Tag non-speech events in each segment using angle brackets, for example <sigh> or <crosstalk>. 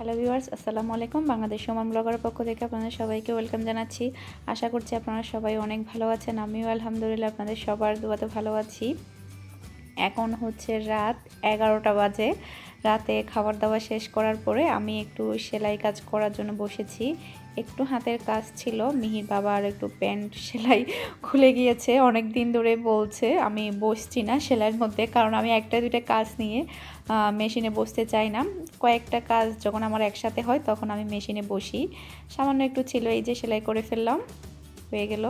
Hello viewers আসসালামু আলাইকুম। বাংলাদেশ সমান ব্লগার পক্ষ থেকে আপনাদের সবাইকে ওয়েলকাম জানাচ্ছি। আশা করছি আপনারা সবাই অনেক ভালো আছেন। আমিও আলহামদুলিল্লাহ আপনাদের সবার দুয়াতে ভালো আছি। এখন হচ্ছে রাত এগারোটা বাজে। রাতে খাবার দাবার শেষ করার পরে আমি একটু সেলাই কাজ করার জন্য বসেছি। একটু হাতের কাজ ছিল। মিহির বাবা আর একটু প্যান্ট সেলাই <laughs> খুলে গিয়েছে। অনেক দিন ধরে বলছে, আমি বসছি না সেলাইয়ের মধ্যে, কারণ আমি একটা, দুইটা কাজ নিয়ে মেশিনে বসতে চাই না। কয়েকটা কাজ যখন আমার একসাথে হয়, তখন আমি মেশিনে বসি। সামান্য একটু ছিল, এই যে সেলাই করে ফেললাম, হয়ে গেল।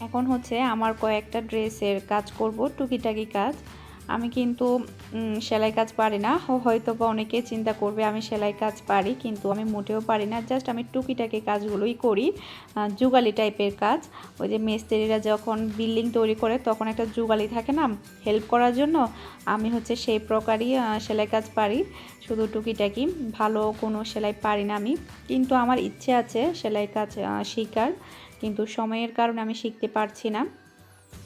এখন হচ্ছে আমার কয়েকটা ড্রেসের কাজ করব, টুকিটাকি কাজ। আমি কিন্তু সেলাই কাজ পারি না। হয়তো বা অনেকে চিন্তা করবে আমি সেলাই কাজ পারি, কিন্তু আমি মোটেও পারি না। জাস্ট আমি টুকিটাকি কাজগুলোই করি যুগালি টাইপের কাজ। ওই যে মিস্ত্রিরা যখন বিল্ডিং তৈরি করে, তখন একটা যুগালি থাকে না, হেল্প করার জন্য আমি হচ্ছে সেই প্রকারই সেলাই কাজ পারি। শুধু টুকিটাকি, ভালো কোনো সেলাই পারি না আমি। কিন্তু আমার ইচ্ছে আছে সেলাই কাজ শেখার, কিন্তু সময়ের কারণে আমি শিখতে পারছি না।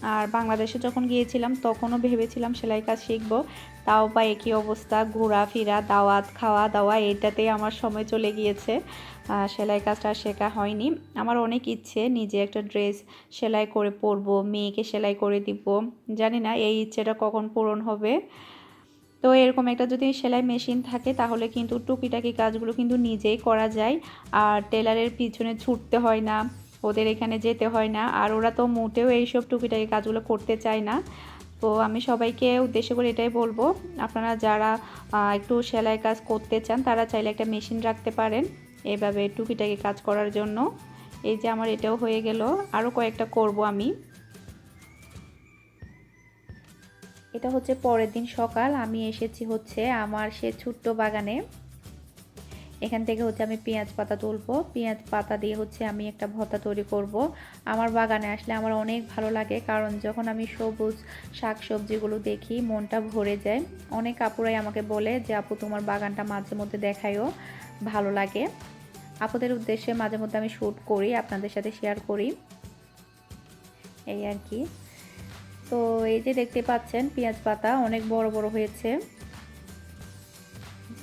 আর বাংলাদেশে যখন গিয়েছিলাম, তখনও ভেবেছিলাম সেলাই কাজ শিখব। তাও বা একই অবস্থা, ঘোরাফেরা, দাওয়াত খাওয়া দাওয়া এটাতেই আমার সময় চলে গিয়েছে। সেলাই কাজটা শেখা হয়নি। আমার অনেক ইচ্ছে, নিজে একটা ড্রেস সেলাই করে পরবো, মেয়েকে সেলাই করে দিব। জানি না, এই ইচ্ছেটা কখন পূরণ হবে। তো এরকম একটা যদি সেলাই মেশিন থাকে, তাহলে কিন্তু টুকিটাকি কাজগুলো কিন্তু নিজেই করা যায়। আর টেলারের পিছনে ছুটতে হয় না। ওদের এখানে যেতে হয় না। আর ওরা তো মোটেও এইসব টুকিটাকি কাজগুলো করতে চায় না। তো আমি সবাইকে উদ্দেশ্য করে এটাই বলব, আপনারা যারা একটু সেলাই কাজ করতে চান, তারা চাইলে একটা মেশিন রাখতে পারেন এভাবে টুকিটাকি কাজ করার জন্য। এই যে আমার এটাও হয়ে গেল আরও কয়েকটা করব আমি। এটা হচ্ছে পরের দিন সকাল, আমি এসেছি হচ্ছে আমার সে ছোট্ট বাগানে। এখান থেকে হচ্ছে আমি পেঁয়াজ পাতা তুলবো। পেঁয়াজ পাতা দিয়ে হচ্ছে আমি একটা ভর্তা তৈরি করব। আমার বাগানে আসলে আমার অনেক ভালো লাগে, কারণ যখন আমি সবুজ শাক সবজিগুলো দেখি, মনটা ভরে যায়। অনেক আপুরাই আমাকে বলে যে, আপু, তোমার বাগানটা মাঝে মধ্যে দেখায়ও, ভালো লাগে। আপুদের উদ্দেশ্যে মাঝে মধ্যে আমি শ্যুট করি, আপনাদের সাথে শেয়ার করি। এই আর কি। তো এই যে দেখতে পাচ্ছেন, পেঁয়াজ পাতা অনেক বড় বড় হয়েছে।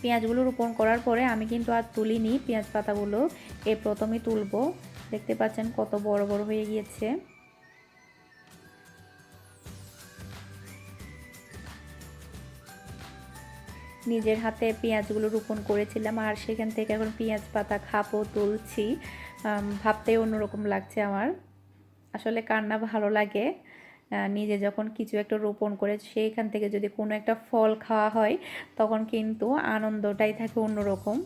পেঁয়াজগুলো রোপণ করার পরে আমি কিন্তু আর তুলিনি পেঁয়াজ পাতাগুলো। এ প্রথমেই তুলবো। দেখতে পাচ্ছেন কত বড় বড় হয়ে গিয়েছে। নিজের হাতে পেঁয়াজগুলো রোপণ করেছিলাম আর সেখান থেকে এখন পেঁয়াজ পাতা খাপও তুলছি। ভাবতেই অন্যরকম লাগছে আমার। আসলে কান্না ভালো লাগে। নিজে যখন কিছু একটা রোপণ করে সেইখান থেকে যদি কোনো একটা ফল খাওয়া হয়, তখন কিন্তু আনন্দটাই থাকে অন্যরকম।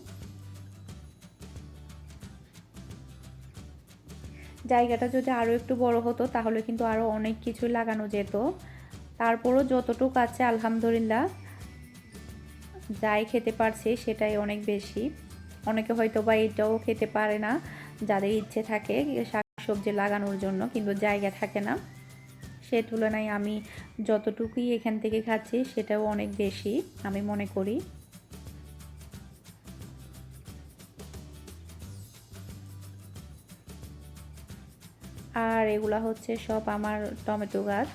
জায়গাটা যদি আরও একটু বড় হতো, তাহলে কিন্তু আরও অনেক কিছু লাগানো যেত। তারপরও যতটুকু আছে, আলহামদুলিল্লাহ, যাই খেতে পারছি সেটাই অনেক বেশি। অনেকে হয়তো বা এটাও খেতে পারে না, যাদের ইচ্ছে থাকে শাক সবজি লাগানোর জন্য, কিন্তু জায়গা থাকে না। সে তুলনায় আমি যতটুকুই এখান থেকে খাচ্ছি, সেটাও অনেক বেশি, আমি মনে করি। আর এগুলা হচ্ছে সব আমার টমেটো গাছ।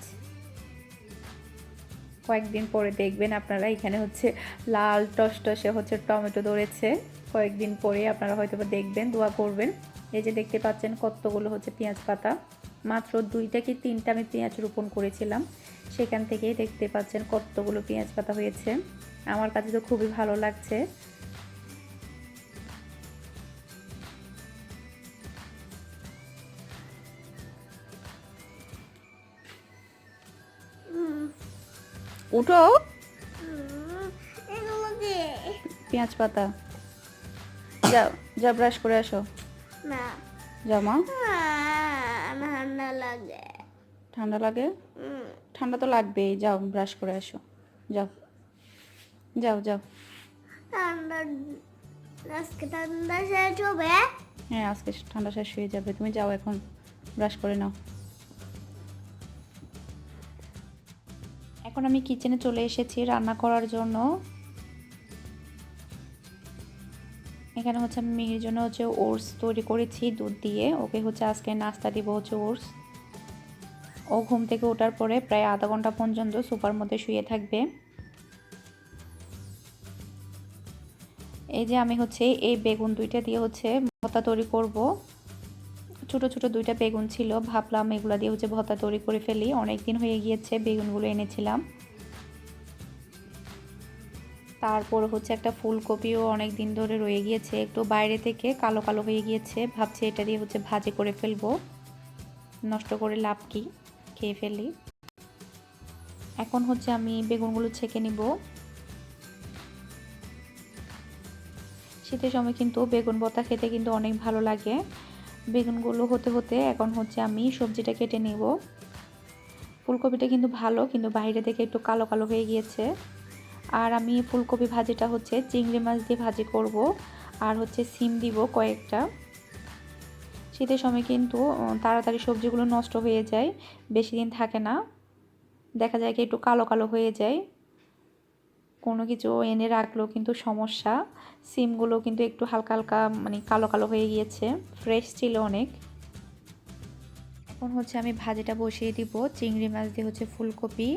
কয়েকদিন পরে দেখবেন আপনারা, এখানে হচ্ছে লাল টসটসে হচ্ছে টমেটো ধরেছে। কয়েকদিন পরে আপনারা হয়তো দেখবেন, দোয়া করবেন। এই যে দেখতে পাচ্ছেন কতগুলো হচ্ছে পেঁয়াজ পাতা। মাত্র দুইটা কি তিনটা আমি পেঁয়াজ রোপণ করেছিলাম। সেখান থেকেই দেখতে পাচ্ছেন কতগুলো পেঁয়াজ পাতা হয়েছে। আমার কাছে তো খুবই ভালো লাগছে। উঠো। পেঁয়াজ পাতা। যাও যা ব্রাশ করে আসো। না। যাও মা। ঠান্ডা লাগে? ঠান্ডা তো লাগবেই। যাও ব্রাশ করে আসো। যাও। যাও যাও। আজকে ঠান্ডা শেষ হবে? হ্যাঁ আজকে ঠান্ডা শেষ হয়ে যাবে। তুমি যাও এখন ব্রাশ করে নাও। এখন আমি কিচেনে চলে এসেছি রান্না করার জন্য। এখানে হচ্ছে আমি মেয়ের জন্য হচ্ছে ওটস তৈরি করেছি দুধ দিয়ে। ওকে হচ্ছে আজকে নাস্তা দিব হচ্ছে ওটস। ও ঘুম থেকে ওঠার পরে প্রায় আধা ঘণ্টা পর্যন্ত সোফার মধ্যে শুয়ে থাকবে। এই যে আমি হচ্ছে এই বেগুন দুইটা দিয়ে হচ্ছে ভর্তা তৈরি করব। ছোট ছোট দুইটা বেগুন ছিল, ভাবলাম এগুলো দিয়ে হচ্ছে ভর্তা তৈরি করে ফেলি। অনেক দিন হয়ে গিয়েছে, বেগুনগুলো এনেছিলাম। তারপর হচ্ছে একটা ফুলকপিও অনেক দিন ধরে রয়ে গিয়েছে, একটু বাইরে থেকে কালো কালো হয়ে গিয়েছে। ভাবছি এটা দিয়ে হচ্ছে ভাজি করে ফেলব। নষ্ট করে লাভ কি? খেয়ে ফেলি। এখন হচ্ছে আমি বেগুনগুলো ছেঁকে নিব। শীতের সময় কিন্তু বেগুন ভর্তা খেতে কিন্তু অনেক ভালো লাগে। বেগুনগুলো হতে হতে এখন হচ্ছে আমি সবজিটা কেটে নিব। ফুলকপিটা কিন্তু ভালো, কিন্তু বাইরে থেকে একটু কালো কালো হয়ে গিয়েছে। আর আমি ফুলকপি ভাজিটা হচ্ছে চিংড়ি মাছ দিয়ে ভাজি করব। আর হচ্ছে সিম দিব কয়েকটা। শীতের সময় কিন্তু তাড়াতাড়ি সবজিগুলো নষ্ট হয়ে যায়, বেশি দিন থাকে না। দেখা যায় কি একটু কালো কালো হয়ে যায়। কোনো কিছু এনে রাখলেও কিন্তু সমস্যা। সিমগুলো কিন্তু একটু হালকা হালকা মানে কালো কালো হয়ে গিয়েছে, ফ্রেশ ছিল অনেক। এখন হচ্ছে আমি ভাজিটা বসিয়ে দিব, চিংড়ি মাছ দিয়ে হচ্ছে ফুলকপি।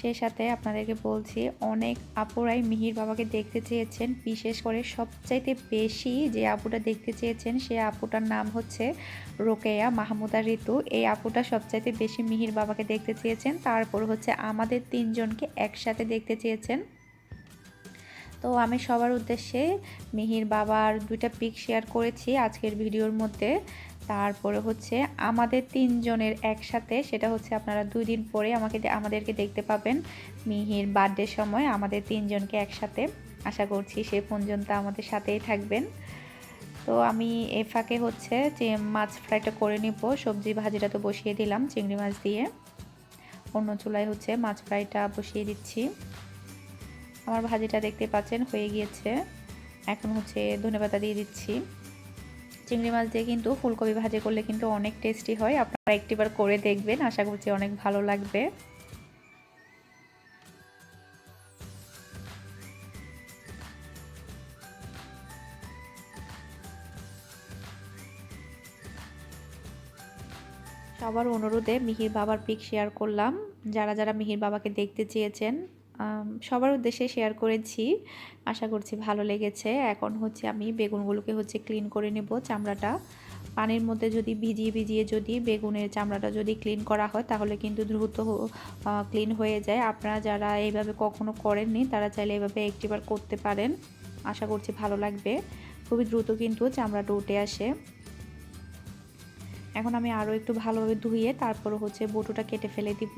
সেই সাথে আপনাদেরকে বলছি, অনেক আপুরাই মিহির বাবাকে দেখতে চেয়েছেন, বিশেষ করে সবচাইতে বেশি যে আপুটা দেখতে চেয়েছেন সে আপুটার নাম হচ্ছে রোকেয়া মাহমুদা ঋতু। এই আপুটা সবচাইতে বেশি মিহির বাবাকে দেখতে চেয়েছেন, তারপর হচ্ছে আমাদের তিনজনকে একসাথে দেখতে চেয়েছেন। তো আমি সবার উদ্দেশ্যে মিহির বাবার দুইটা পিক শেয়ার করেছি আজকের ভিডিওর মধ্যে। তারপরে হচ্ছে আমাদের তিনজনের একসাথে, সেটা হচ্ছে আপনারা দুই দিন পরে আমাকে আমাদেরকে দেখতে পাবেন। মিহির বার্থডের সময় আমাদের তিনজনকে একসাথে। আশা করছি সে পর্যন্ত আমাদের সাথেই থাকবেন। তো আমি এ ফাঁকে হচ্ছে যে মাছ ফ্রাইটা করে নিব। সবজি ভাজিটা তো বসিয়ে দিলাম চিংড়ি মাছ দিয়ে। অন্য চুলায় হচ্ছে মাছ ফ্রাইটা বসিয়ে দিচ্ছি। আমার ভাজিটা দেখতে পাচ্ছেন, হয়ে গিয়েছে। এখন হচ্ছে ধনেপাতা দিয়ে দিচ্ছি। চিংড়ি মাছ দিয়ে কিন্তু ফুলকপি ভাজি করলে কিন্তু অনেক টেস্টি হয়। আপনারা একটিবার করে দেখবেন, আশা করছি অনেক ভালো লাগবে। সবার অনুরোধে মিহির বাবার পিক শেয়ার করলাম। যারা যারা মিহির বাবাকে দেখতে চেয়েছেন সবার উদ্দেশ্যে শেয়ার করেছি। আশা করছি ভালো লেগেছে। এখন হচ্ছে আমি বেগুনগুলোকে হচ্ছে ক্লিন করে নেব চামড়াটা। পানির মধ্যে যদি ভিজিয়ে ভিজিয়ে যদি বেগুনের চামড়াটা যদি ক্লিন করা হয়, তাহলে কিন্তু দ্রুত ক্লিন হয়ে যায়। আপনারা যারা এইভাবে কখনো করেননি, তারা চাইলে এভাবে একটিবার করতে পারেন। আশা করছি ভালো লাগবে। খুবই দ্রুত কিন্তু চামড়াটা উঠে আসে। এখন আমি আরও একটু ভালোভাবে ধুয়ে তারপর হচ্ছে বটুটা কেটে ফেলে দিব।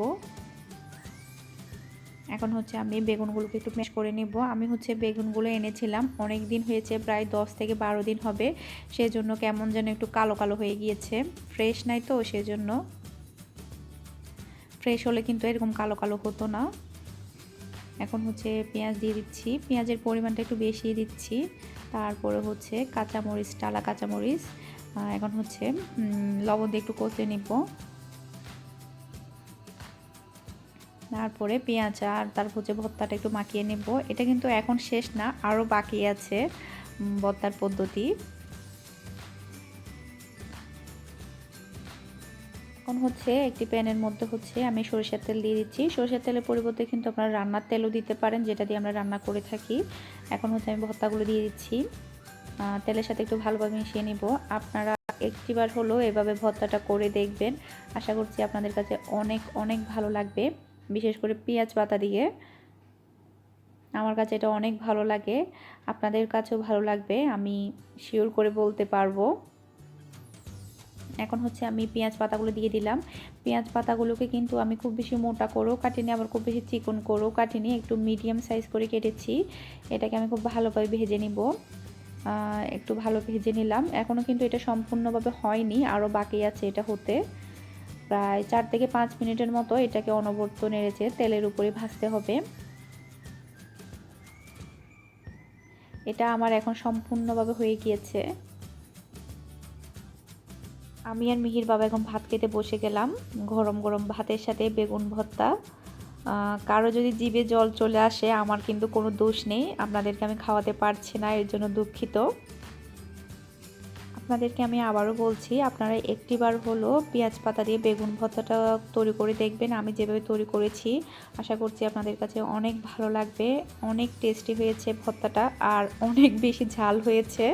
এখন হচ্ছে আমি বেগুনগুলোকে একটু মেশ করে নিব। আমি হচ্ছে বেগুনগুলো এনেছিলাম অনেক দিন হয়েছে, প্রায় দশ থেকে বারো দিন হবে। সেজন্য কেমন যেন একটু কালো কালো হয়ে গিয়েছে। ফ্রেশ নাই তো, সেজন্য। ফ্রেশ হলে কিন্তু এরকম কালো কালো হতো না। এখন হচ্ছে পেঁয়াজ দিয়ে দিচ্ছি। পেঁয়াজের পরিমাণটা একটু বেশি দিচ্ছি। তারপরে হচ্ছে কাঁচামরিচ, টালা কাঁচামরিচ। এখন হচ্ছে লবণ দিয়ে একটু কষে নিব। তারপরে পেঁয়াজ আর তারপর হচ্ছে ভর্তাটা একটু মাখিয়ে নেব। এটা কিন্তু এখন শেষ না আরও বাকি আছে ভর্তার পদ্ধতি। এখন হচ্ছে একটি প্যানের মধ্যে হচ্ছে আমি সরিষার তেল দিয়ে দিচ্ছি। সরিষার তেলের পরিবর্তে কিন্তু আপনারা রান্নার তেলও দিতে পারেন, যেটা দিয়ে আমরা রান্না করে থাকি। এখন হচ্ছে আমি ভর্তাগুলো দিয়ে দিচ্ছি। তেলের সাথে একটু ভালোভাবে মিশিয়ে নিব। আপনারা একটিবার হলো এভাবে ভর্তাটা করে দেখবেন। আশা করছি আপনাদের কাছে অনেক অনেক ভালো লাগবে। বিশেষ করে পেঁয়াজ পাতা দিয়ে। আমার কাছে এটা অনেক ভালো লাগে। আপনাদের কাছেও ভালো লাগবে, আমি শিওর করে বলতে পারব। এখন হচ্ছে আমি পেঁয়াজ পাতাগুলো দিয়ে দিলাম। পেঁয়াজ পাতাগুলোকে কিন্তু আমি খুব বেশি মোটা করেও কাটিনি, আবার খুব বেশি চিকন করেও কাটিনি, একটু মিডিয়াম সাইজ করে কেটেছি। এটাকে আমি খুব ভালোভাবে ভেজে নিব। একটু ভালো ভেজে নিলাম। এখনও কিন্তু এটা সম্পূর্ণভাবে হয়নি আরও বাকি আছে এটা হতে। প্রায় চার থেকে পাঁচ মিনিটের মতো এটাকে অনবর্ত নেড়েছে তেলের উপরে ভাজতে হবে। এটা আমার এখন সম্পূর্ণভাবে হয়ে গিয়েছে। আমি আর মিহির বাবা এখন ভাত খেতে বসে গেলাম, গরম গরম ভাতের সাথে বেগুন ভর্তা। কারও যদি জিভে জল চলে আসে, আমার কিন্তু কোনো দোষ নেই, আপনাদেরকে আমি খাওয়াতে পারছি না, এর জন্য দুঃখিত। আপনাদেরকে আমি আবারও বলছি, আপনারা একটিবার হলো পেঁয়াজ পাতা দিয়ে বেগুন ভর্তাটা তৈরি করে দেখবেন। আমি যেভাবে তৈরি করেছি, আশা করছি আপনাদের কাছে অনেক ভালো লাগবে, অনেক টেস্টি হয়েছে ভর্তাটা আর অনেক বেশি ঝাল হয়েছে।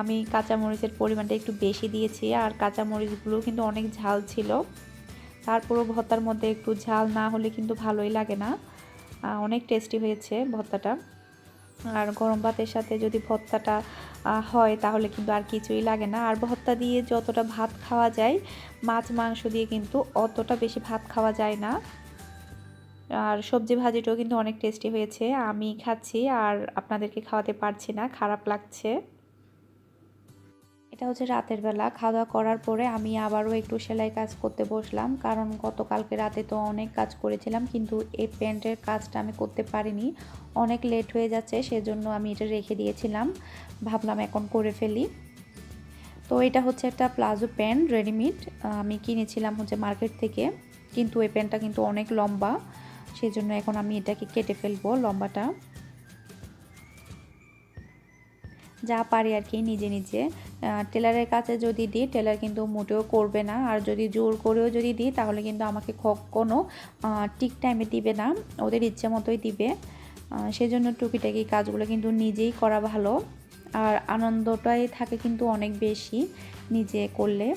আমি কাঁচামরিচের পরিমাণটা একটু বেশি দিয়েছি আর কাঁচামরিচগুলো কিন্তু অনেক ঝাল ছিল। তারপরও ভর্তার মধ্যে একটু ঝাল না হলে কিন্তু ভালোই লাগে না। অনেক টেস্টি হয়েছে ভর্তাটা। আর গরম ভাতের সাথে যদি ভর্তাটা হয় তাহলে কিন্তু আর কিছুই লাগে না। আর ভর্তা দিয়ে যতটা ভাত খাওয়া যায়, মাছ, মাংস দিয়ে কিন্তু অতটা বেশি ভাত খাওয়া যায় না। আর সবজি ভাজিটাও কিন্তু অনেক টেস্টি হয়েছে। আমি খাচ্ছি আর আপনাদেরকে খাওয়াতে পারছি না, খারাপ লাগছে। এটা হচ্ছে রাতের বেলা। খাওয়া দাওয়া করার পরে আমি আবারও একটু সেলাই কাজ করতে বসলাম। কারণ গতকালকে রাতে তো অনেক কাজ করেছিলাম, কিন্তু এই প্যান্টের কাজটা আমি করতে পারিনি। অনেক লেট হয়ে যাচ্ছে, সেজন্য আমি এটা রেখে দিয়েছিলাম। ভাবলাম এখন করে ফেলি। তো এটা হচ্ছে একটা প্লাজো প্যান্ট, রেডিমেড। আমি কিনেছিলাম হচ্ছে মার্কেট থেকে, কিন্তু এই প্যান্টটা কিন্তু অনেক লম্বা। সেজন্য এখন আমি এটাকে কেটে ফেলব লম্বাটা। যা পারি আর কি নিজে নিজে। টেলারের কাছে যদি দিই, টেলার কিন্তু মোটেও করবে না। আর যদি জোর করেও যদি দিই, তাহলে কিন্তু আমাকে কখনো ঠিক টাইমে দিবে না। ওদের ইচ্ছে মতোই দিবে। সেজন্য টুকিটাকি কাজগুলো কিন্তু নিজেই করা ভালো। আর আনন্দটাই থাকে কিন্তু অনেক বেশি নিজে করলে।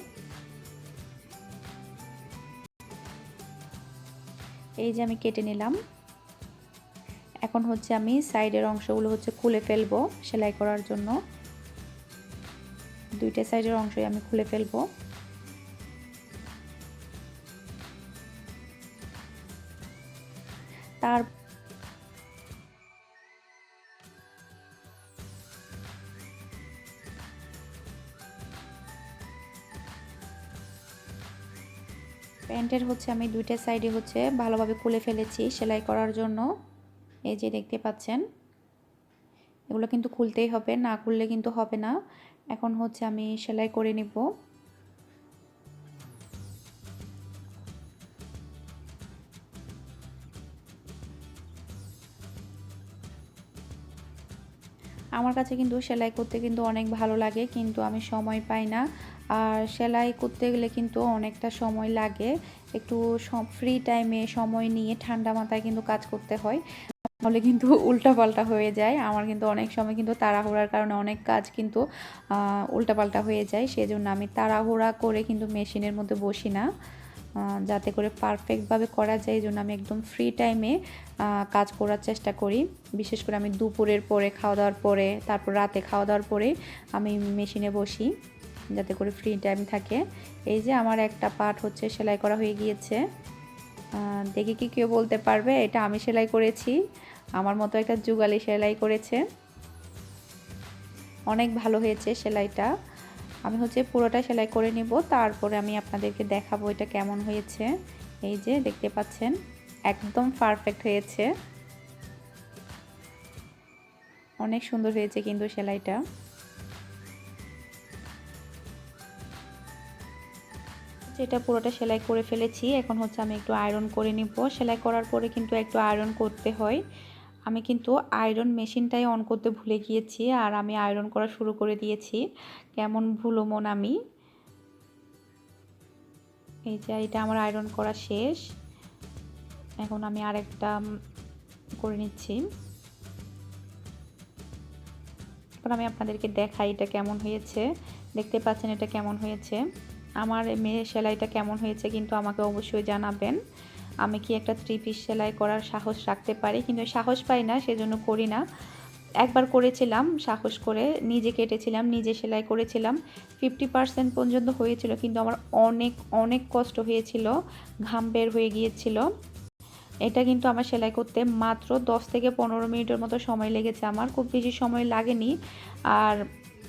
এই যে আমি কেটে নিলাম। এখন হচ্ছে আমি সাইডের অংশগুলো হচ্ছে খুলে ফেলব সেলাই করার জন্য। দুইটা সাইডের অংশই আমি খুলে ফেলব। তার প্যান্টের হচ্ছে আমি দুইটা সাইডে হচ্ছে ভালোভাবে খুলে ফেলেছি সেলাই করার জন্য। এই যে দেখতে পাচ্ছেন, এগুলো কিন্তু খুলতেই হবে, না খুললে কিন্তু হবে না। এখন হচ্ছে আমি সেলাই করে নিব। আমার কাছে কিন্তু সেলাই করতে কিন্তু অনেক ভালো লাগে, কিন্তু আমি সময় পাই না। আর সেলাই করতে গেলে কিন্তু অনেকটা সময় লাগে, একটু ফ্রি টাইমে সময় নিয়ে ঠান্ডা মাথায় কিন্তু কাজ করতে হয়। তাহলে কিন্তু <laughs> উল্টাপাল্টা হয়ে যায়। আমার কিন্তু অনেক সময় কিন্তু তাড়াহুড়ার কারণে অনেক কাজ কিন্তু উল্টাপাল্টা হয়ে যায়। সেই জন্য আমি তাড়াহুড়া করে কিন্তু মেশিনের মধ্যে বসি না। যাতে করে পারফেক্টভাবে করা যায় এই জন্য আমি একদম ফ্রি টাইমে কাজ করার চেষ্টা করি। বিশেষ করে আমি দুপুরের পরে খাওয়া দাওয়ার পরে, তারপর রাতে খাওয়া দাওয়ার পরে আমি মেশিনে বসি, যাতে করে ফ্রি টাইম থাকে। এই যে আমার একটা পার্ট হচ্ছে, সেলাই করা হয়ে গিয়েছে। দেখে কি কেউ বলতে পারবে? এটা আমি সেলাই করেছি। আমার মতো একটা যুগালি সেলাই করেছে। অনেক ভালো হয়েছে সেলাইটা। আমি হচ্ছে পুরোটা সেলাই করে নিব। তারপরে আমি আপনাদেরকে দেখাবো এটা কেমন হয়েছে। এই যে দেখতে পাচ্ছেন, একদম পারফেক্ট হয়েছে। অনেক সুন্দর হয়েছে কিন্তু সেলাইটা। এটা পুরোটা সেলাই করে ফেলেছি। এখন হচ্ছে আমি একটু আয়রন করে নিব। সেলাই করার পরে কিন্তু একটু আয়রন করতে হয়। আমি কিন্তু আয়রন মেশিনটাই অন করতে ভুলে গিয়েছি আর আমি আয়রন করা শুরু করে দিয়েছি। কেমন ভুলো মন আমি। এই যে এটা আমার আয়রন করা শেষ। এখন আমি আরেকটা করে নিচ্ছি। এখন আমি আপনাদেরকে দেখাই এটা কেমন হয়েছে। দেখতে পাচ্ছেন এটা কেমন হয়েছে। আমার মেয়ে সেলাইটা কেমন হয়েছে কিন্তু আমাকে অবশ্যই জানাবেন। আমি কি একটা থ্রি পিস সেলাই করার সাহস রাখতে পারি? কিন্তু সাহস পাই না, সেজন্য করি না। একবার করেছিলাম, সাহস করে নিজে কেটেছিলাম, নিজে সেলাই করেছিলাম। ফিফটি পার্সেন্ট পর্যন্ত হয়েছিল, কিন্তু আমার অনেক অনেক কষ্ট হয়েছিল, ঘাম বের হয়ে গিয়েছিল। এটা কিন্তু আমার সেলাই করতে মাত্র দশ থেকে পনেরো মিনিটের মতো সময় লেগেছে আমার, খুব বেশি সময় লাগেনি। আর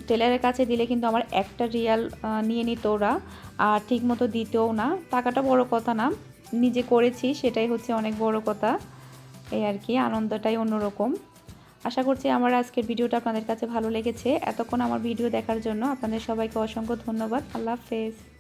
টেলারের কাছে দিলে কিন্তু আমার একটা রিয়াল নিয়ে নিত ওরা, আর ঠিক মতো দিতেও না। টাকাটা বড় কথা না, নিজে করেছি, সেটাই হচ্ছে অনেক বড় কথা। এই আর কি, আনন্দটাই অন্যরকম। আশা করছি আমার আজকের ভিডিওটা আপনাদের কাছে ভালো লেগেছে। এতক্ষণ আমার ভিডিও দেখার জন্য আপনাদের সবাইকে অসংখ্য ধন্যবাদ। আল্লাহ হাফেজ।